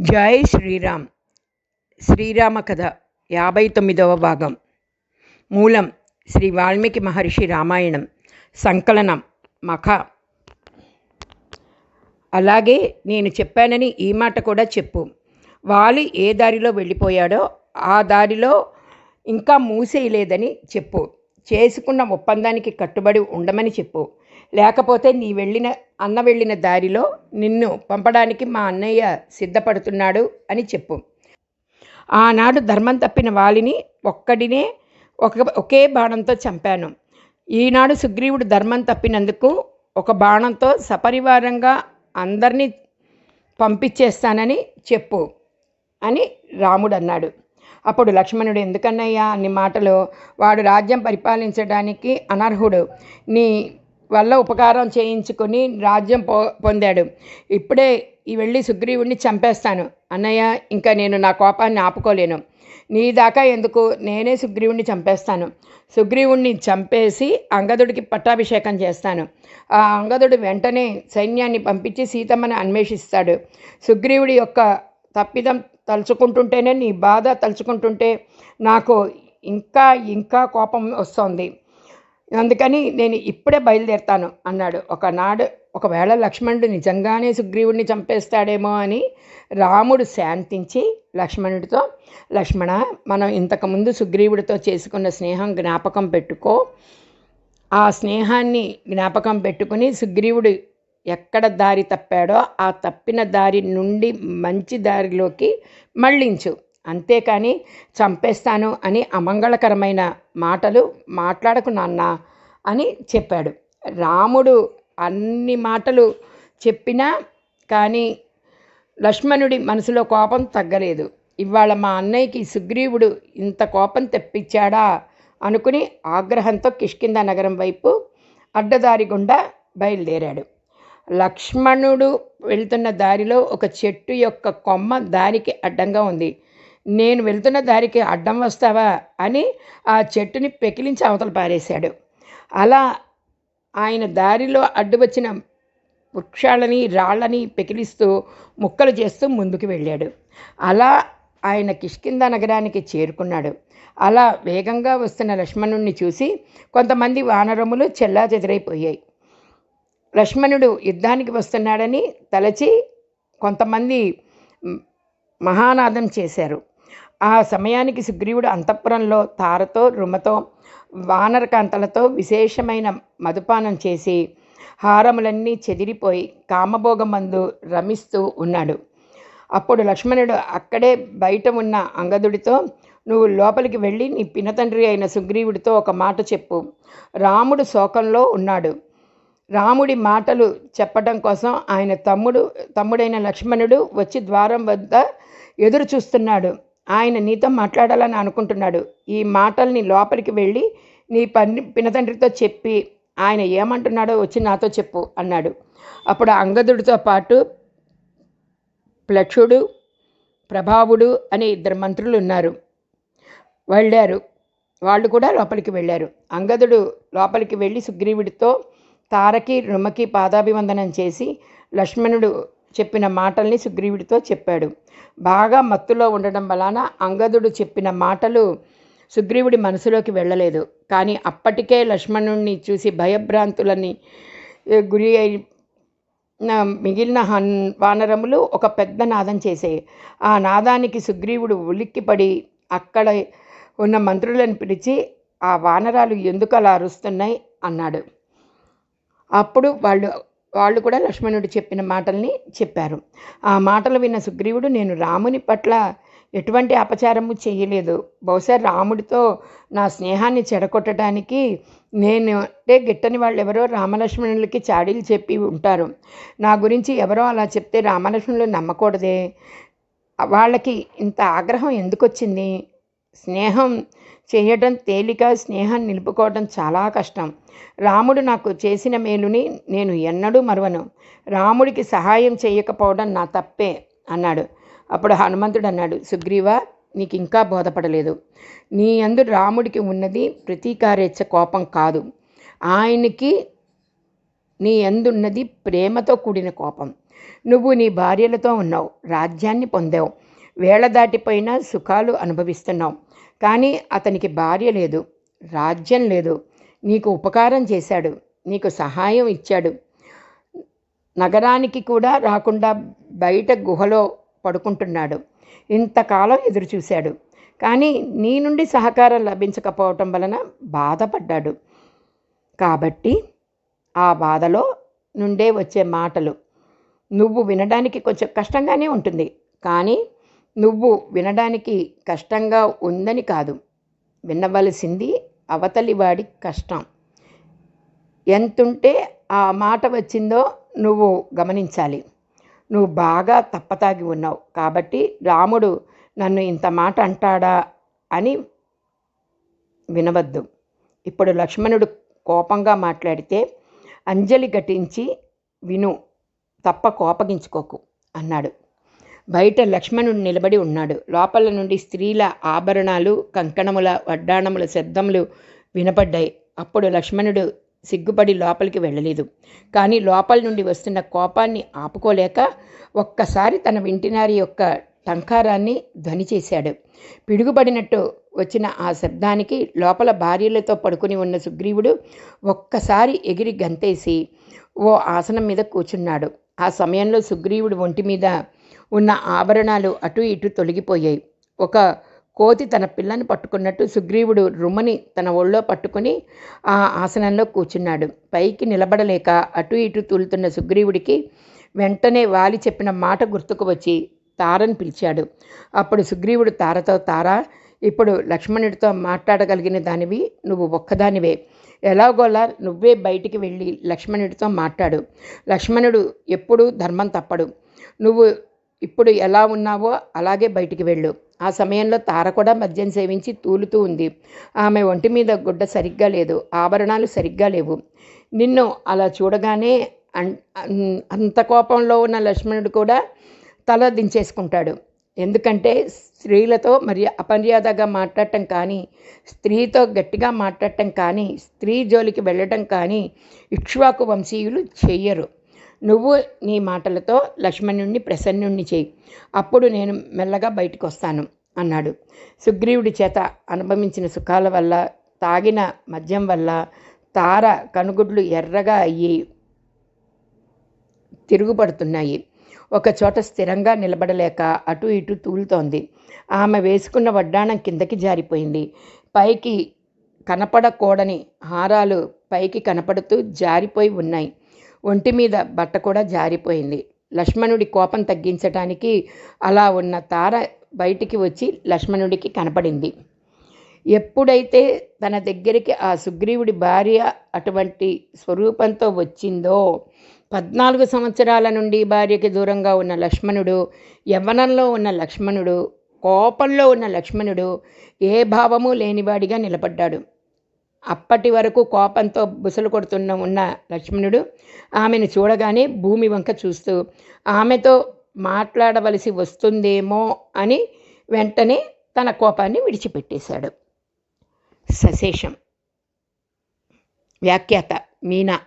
జై శ్రీరామ్. శ్రీరామ కథ యాభై తొమ్మిదవ భాగం. మూలం శ్రీ వాల్మీకి మహర్షి రామాయణం. సంకలనం మఖ. అలాగే నేను చెప్పానని ఈ మాట కూడా చెప్పు. వాలి ఏ దారిలో వెళ్ళిపోయాడో ఆ దారిలో ఇంకా మూసేయలేదని చెప్పు. చేసుకున్న ఒప్పందానికి కట్టుబడి ఉండమని చెప్పు. లేకపోతే నీ వెళ్ళిన అన్న వెళ్ళిన దారిలో నిన్ను పంపడానికి మా అన్నయ్య సిద్ధపడుతున్నాడు అని చెప్పు. ఆనాడు ధర్మం తప్పిన వాలిని ఒక్కడినే ఒక ఒకే బాణంతో చంపాను. ఈనాడు సుగ్రీవుడు ధర్మం తప్పినందుకు ఒక బాణంతో సపరివారంగా అందరినీ పంపించేస్తానని చెప్పు అని రాముడు అన్నాడు అప్పుడు లక్ష్మణుడు ఎందుకన్నయ్యా అన్ని మాటలు? వాడు రాజ్యం పరిపాలించడానికి అనర్హుడు. నీ వల్ల ఉపకారం చేయించుకొని రాజ్యం పో పొందాడు. ఇప్పుడే ఈ వెళ్ళి సుగ్రీవుణ్ణి చంపేస్తాను. అన్నయ్య ఇంకా నేను నా కోపాన్ని ఆపుకోలేను. నీ దాకా ఎందుకు? నేనే సుగ్రీవుణ్ణి చంపేస్తాను. సుగ్రీవుణ్ణి చంపేసి అంగదుడికి పట్టాభిషేకం చేస్తాను. ఆ అంగదుడు వెంటనే సైన్యాన్ని పంపించి సీతమ్మని అన్వేషిస్తాడు. సుగ్రీవుడి యొక్క తప్పిదం తలుచుకుంటుంటేనే నీ బాధ తలుచుకుంటుంటే నాకు ఇంకా ఇంకా కోపం వస్తుంది. అందుకని నేను ఇప్పుడే బయలుదేరుతాను అన్నాడు. ఒకనాడు ఒకవేళ లక్ష్మణుడు నిజంగానే సుగ్రీవుడిని చంపేస్తాడేమో అని రాముడు శాంతించి లక్ష్మణుడితో లక్ష్మణ మనం ఇంతకుముందు సుగ్రీవుడితో చేసుకున్న స్నేహం జ్ఞాపకం పెట్టుకో. ఆ స్నేహాన్ని జ్ఞాపకం పెట్టుకుని సుగ్రీవుడు ఎక్కడ దారి తప్పాడో ఆ తప్పిన దారి నుండి మంచి దారిలోకి మళ్ళించు అంతేకాని చంపేస్తాను అని అమంగళకరమైన మాటలు మాట్లాడకు నాన్న అని చెప్పాడు. రాముడు అన్ని మాటలు చెప్పినా కానీ లక్ష్మణుడి మనసులో కోపం తగ్గలేదు. ఇవాళ మా అన్నయ్యకి సుగ్రీవుడు ఇంత కోపం తెప్పించాడా అనుకుని ఆగ్రహంతో కిష్కింద నగరం వైపు అడ్డదారి గుండా బయలుదేరాడు. లక్ష్మణుడు వెళ్తున్న దారిలో ఒక చెట్టు యొక్క కొమ్మ దారికి అడ్డంగా ఉంది. నేను వెళ్తున్న దారికి అడ్డం వస్తావా అని ఆ చెట్టుని పెకిలించి అవతల పారేశాడు. అలా ఆయన దారిలో అడ్డు వచ్చిన వృక్షాలని రాళ్ళని పెకిలిస్తూ ముక్కలు చేస్తూ ముందుకు వెళ్ళాడు. అలా ఆయన కిష్కింద నగరానికి చేరుకున్నాడు. అలా వేగంగా వస్తున్న లక్ష్మణుణ్ణి చూసి కొంతమంది వానరములు చెల్లా చెదిరైపోయాయి లక్ష్మణుడు యుద్ధానికి వస్తున్నాడని తలచి కొంతమంది మహానాదం చేశారు. ఆ సమయానికి సుగ్రీవుడు అంతఃపురంలో తారతో రుమతో వానరకాంతలతో విశేషమైన మధుపానం చేసి హారములన్నీ చెదిరిపోయి కామభోగమందు రమిస్తూ ఉన్నాడు. అప్పుడు లక్ష్మణుడు అక్కడే బయట ఉన్న అంగదుడితో నువ్వు లోపలికి వెళ్ళి నీ పినతండ్రి అయిన సుగ్రీవుడితో ఒక మాట చెప్పు. రాముడు శోకంలో ఉన్నాడు. రాముడి మాటలు చెప్పడం కోసం ఆయన తమ్ముడు తమ్ముడైన లక్ష్మణుడు వచ్చి ద్వారం వద్ద ఎదురు చూస్తున్నాడు ఆయన నీతో మాట్లాడాలని అనుకుంటున్నాడు. ఈ మాటల్ని లోపలికి వెళ్ళి నీ పని పినతండ్రితో చెప్పి ఆయన ఏమంటున్నాడో వచ్చి నాతో చెప్పు అన్నాడు. అప్పుడు అంగదుడితో పాటు ప్లక్షుడు ప్రభావుడు అనే ఇద్దరు మంత్రులు ఉన్నారు. వెళ్ళారు. వాళ్ళు కూడా లోపలికి వెళ్ళారు. అంగదుడు లోపలికి వెళ్ళి సుగ్రీవుడితో తారకి రుమకి పాదాభివందనం చేసి లక్ష్మణుడు చెప్పిన మాటల్ని సుగ్రీవుడితో చెప్పాడు. బాగా మత్తులో ఉండడం వలన అంగదుడు చెప్పిన మాటలు సుగ్రీవుడి మనసులోకి వెళ్ళలేదు. కానీ అప్పటికే లక్ష్మణుణ్ణి చూసి భయభ్రాంతులని గురి అయి మిగిలిన హన్ వానరములు ఒక పెద్ద నాదం చేసాయి. ఆ నాదానికి సుగ్రీవుడు ఉలిక్కిపడి అక్కడ ఉన్న మంత్రులను పిలిచి ఆ వానరాలు ఎందుకు అలా అరుస్తున్నాయి? అన్నాడు. అప్పుడు వాళ్ళు వాళ్ళు కూడా లక్ష్మణుడు చెప్పిన మాటల్ని చెప్పారు. ఆ మాటలు విన్న సుగ్రీవుడు నేను రాముని పట్ల ఎటువంటి అపచారము చేయలేదు. బహుశా రాముడితో నా స్నేహాన్ని చెడగొట్టడానికి నేను అంటే గిట్టని వాళ్ళు ఎవరో రామలక్ష్మణులకి చాడీలు చెప్పి ఉంటారు. నా గురించి ఎవరో అలా చెప్తే రామలక్ష్మణులు నమ్మకూడదే. వాళ్ళకి ఇంత ఆగ్రహం ఎందుకు వచ్చింది స్నేహం చేయటం తేలిక స్నేహం నిలుపుకోవడం చాలా కష్టం. రాముడు నాకు చేసిన మేలుని నేను ఎన్నడూ మరవను. రాముడికి సహాయం చేయకపోవడం నా తప్పే అన్నాడు. అప్పుడు హనుమంతుడు అన్నాడు సుగ్రీవ నీకు ఇంకా బోధపడలేదు. నీ అందు రాముడికి ఉన్నది ప్రతీకారేచ్ఛ కోపం కాదు. ఆయనకి నీ ఎందున్నది ప్రేమతో కూడిన కోపం. నువ్వు నీ భార్యలతో ఉన్నావు రాజ్యాన్ని పొందావు. వేళ దాటిపోయిన సుఖాలు అనుభవిస్తున్నావు. కానీ అతనికి భార్య లేదు రాజ్యం లేదు. నీకు ఉపకారం చేశాడు నీకు సహాయం ఇచ్చాడు. నగరానికి కూడా రాకుండా బయట గుహలో పడుకుంటున్నాడు. ఇంతకాలం ఎదురుచూశాడు. కానీ నీ నుండి సహకారం లభించకపోవటం వలన బాధపడ్డాడు. కాబట్టి ఆ బాధలో నుండే వచ్చే మాటలు నువ్వు వినడానికి కొంచెం కష్టంగానే ఉంటుంది. కానీ నువ్వు వినడానికి కష్టంగా ఉందని కాదు. వినవలసింది అవతలివాడి కష్టం. ఎంతుంటే ఆ మాట వచ్చిందో నువ్వు గమనించాలి. నువ్వు బాగా తప్పతాగి ఉన్నావు. కాబట్టి రాముడు నన్ను ఇంత మాట అంటాడా అని వినవద్దు. ఇప్పుడు లక్ష్మణుడు కోపంగా మాట్లాడితే అంజలి ఘటించి విను తప్ప కోపగించుకోకు అన్నాడు. బయట లక్ష్మణుడు నిలబడి ఉన్నాడు. లోపల నుండి స్త్రీల ఆభరణాలు కంకణముల వడ్డాణముల శబ్దములు వినపడ్డాయి. అప్పుడు లక్ష్మణుడు సిగ్గుపడి లోపలికి వెళ్ళలేదు. కానీ లోపల నుండి వస్తున్న కోపాన్ని ఆపుకోలేక ఒక్కసారి తన వింటినారి యొక్క టంకారాన్ని ధ్వని చేశాడు పిడుగుపడినట్టు వచ్చిన ఆ శబ్దానికి లోపల భార్యలతో పడుకుని ఉన్న సుగ్రీవుడు ఒక్కసారి ఎగిరి గంతేసి ఓ ఆసనం మీద కూర్చున్నాడు. ఆ సమయంలో సుగ్రీవుడు ఒంటి మీద ఉన్న ఆభరణాలు అటు ఇటు తొలగిపోయాయి. ఒక కోతి తన పిల్లని పట్టుకున్నట్టు సుగ్రీవుడు రుమని తన ఒళ్ళో పట్టుకుని ఆ ఆసనంలో కూర్చున్నాడు. పైకి నిలబడలేక అటు ఇటు తూలుతున్న సుగ్రీవుడికి వెంటనే వాలి చెప్పిన మాట గుర్తుకు వచ్చి తారని పిలిచాడు. అప్పుడు సుగ్రీవుడు తారతో తారా ఇప్పుడు లక్ష్మణుడితో మాట్లాడగలిగిన దానివి నువ్వు ఒక్కదానివే. ఎలాగోలా నువ్వే బయటికి వెళ్ళి లక్ష్మణుడితో మాట్లాడు. లక్ష్మణుడు ఎప్పుడూ ధర్మం తప్పడు. నువ్వు ఇప్పుడు ఎలా ఉన్నావో అలాగే బయటికి వెళ్ళు. ఆ సమయంలో తార కూడా మద్యం సేవించి తూలుతూ ఉంది. ఆమె ఒంటి మీద గుడ్డ సరిగ్గా లేదు. ఆభరణాలు సరిగ్గా లేవు. నిన్ను అలా చూడగానే అంత కోపంలో ఉన్న లక్ష్మణుడు కూడా తల దించేసుకుంటాడు. ఎందుకంటే స్త్రీలతో మరి అపర్యాదగా మాట్లాడటం కానీ స్త్రీతో గట్టిగా మాట్లాడటం కానీ స్త్రీ జోలికి వెళ్ళటం కానీ ఇక్ష్వాకు వంశీయులు చెయ్యరు. నువ్వు నీ మాటలతో లక్ష్మణుణ్ణి ప్రసన్నుణ్ణి చేయి. అప్పుడు నేను మెల్లగా బయటకు వస్తాను అన్నాడు. సుగ్రీవుడి చేత అనుభవించిన సుఖాల వల్ల తాగిన మద్యం వల్ల తార కనుగుడ్లు ఎర్రగా అయ్యి తిరుగుపడుతున్నాయి. ఒక చోట స్థిరంగా నిలబడలేక అటు ఇటు తూలుతోంది. ఆమె వేసుకున్న వడ్డాణం కిందకి జారిపోయింది. పైకి కనపడకూడని హారాలు పైకి కనపడుతూ జారిపోయి ఉన్నాయి. ఒంటి మీద బట్ట కూడా జారిపోయింది. లక్ష్మణుడి కోపం తగ్గించటానికి అలా ఉన్న తార బయటికి వచ్చి లక్ష్మణుడికి కనపడింది. ఎప్పుడైతే తన దగ్గరికి ఆ సుగ్రీవుడి భార్య అటువంటి స్వరూపంతో వచ్చిందో పద్నాలుగు సంవత్సరాల నుండి భార్యకి దూరంగా ఉన్న లక్ష్మణుడు యవ్వనంలో ఉన్న లక్ష్మణుడు కోపంలో ఉన్న లక్ష్మణుడు ఏ భావము లేనివాడిగా నిలబడ్డాడు. అప్పటి వరకు కోపంతో బుసలు కొడుతున్న ఉన్న లక్ష్మణుడు ఆమెను చూడగానే భూమి వంక చూస్తూ ఆమెతో మాట్లాడవలసి వస్తుందేమో అని వెంటనే తన కోపాన్ని విడిచిపెట్టేశాడు. సశేషం. వ్యాఖ్యాత మీనా.